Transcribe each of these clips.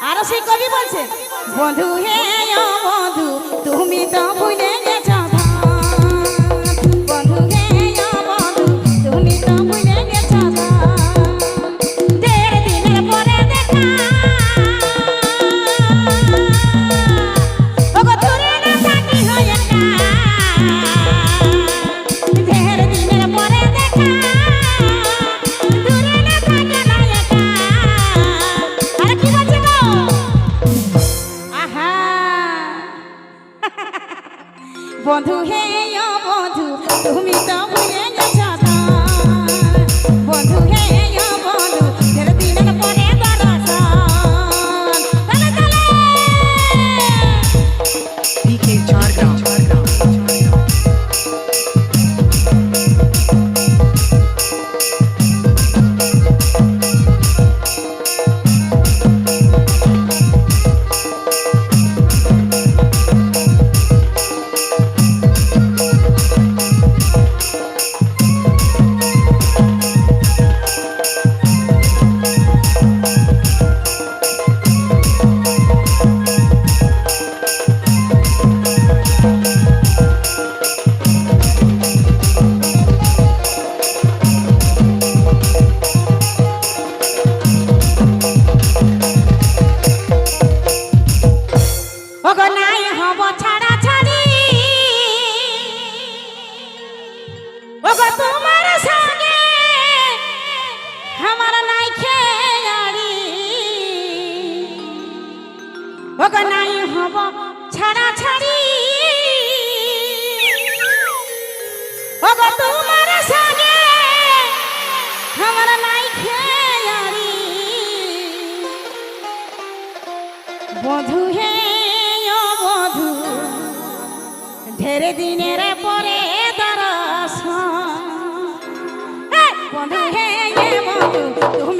আরও সেই কবি বলছে বন্ধু হে বন্ধু তুমি তো ভুলে বন্ধু হে বন্ধু তুমি তো ওগো নাই হব ছাড়া ছাড়ি ওগো তোমার সঙ্গে আমার নাই খেয়াড়ি ওগো নাই হব ছাড়া ছাড়ি ওগো তোমার সঙ্গে আমার নাই খেয়াড়ি বধু হে ফের দিনের পরে দরস। বন্ধু হে বন্ধু তুমি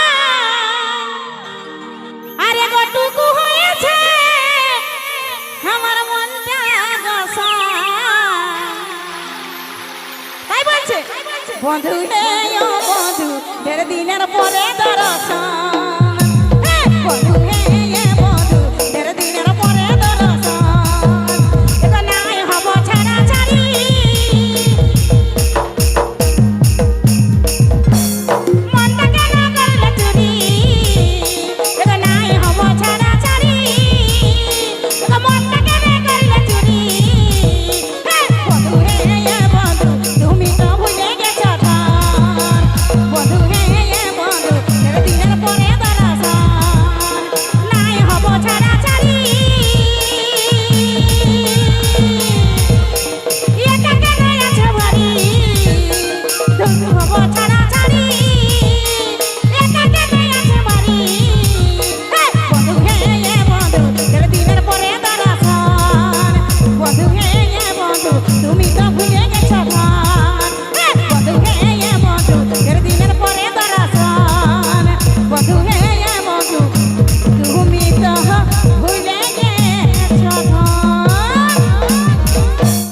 বন্ধু হে বন্ধু দেড় দিনের পরে দর্শন বন্ধু